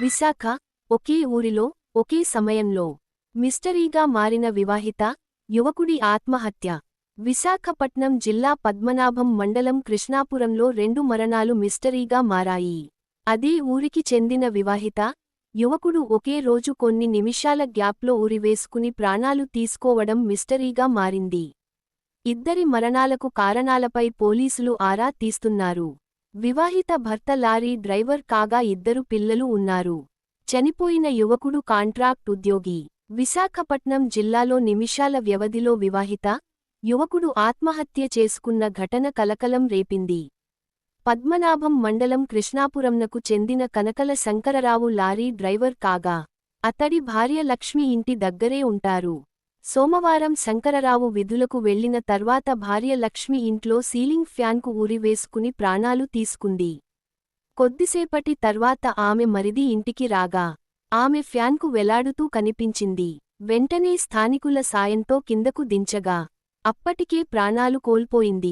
విశాఖ ఒకే ఊరిలో ఒకే సమయంలో. మిస్టరీగా మారిన వివాహిత యువకుడి ఆత్మహత్య. విశాఖపట్నం జిల్లా పద్మనాభం మండలం కృష్ణాపురంలో రెండు మరణాలు మిస్టరీగా మారాయి. అదే ఊరికి చెందిన వివాహిత యువకుడు ఒకే రోజు కొన్ని నిమిషాల గ్యాప్లో ఉరివేసుకుని ప్రాణాలు తీసుకోవడం మిస్టరీగా మారింది. ఇద్దరి మరణాలకు కారణాలపై పోలీసులు ఆరా తీస్తున్నారు. వివాహిత భర్త లారీ డ్రైవర్ కాగా ఇద్దరు పిల్లలు ఉన్నారు. చనిపోయిన యువకుడు కాంట్రాక్ట్ ఉద్యోగి. విశాఖపట్నం జిల్లాలో నిమిషాల వ్యవధిలో వివాహిత. యువకుడు ఆత్మహత్య చేసుకున్న ఘటన కలకలం రేపింది. పద్మనాభం మండలం కృష్ణాపురంనకు చెందిన కనకల శంకరరావు లారీ డ్రైవర్ కాగా అతడి భార్య లక్ష్మి ఇంటి దగ్గరే ఉంటారు. సోమవారం శంకరరావు విధులకు వెళ్ళిన తర్వాత భార్య లక్ష్మి ఇంట్లో సీలింగ్ ఫ్యాన్కు ఊరివేసుకుని ప్రాణాలు తీసుకుంది. కొద్దిసేపటి తర్వాత ఆమె మరిది ఇంటికి రాగా ఆమె ఫ్యాన్కు వెలాడుతూ కనిపించింది. వెంటనే స్థానికుల సాయంతో కిందకు దించగా అప్పటికే ప్రాణాలు కోల్పోయింది.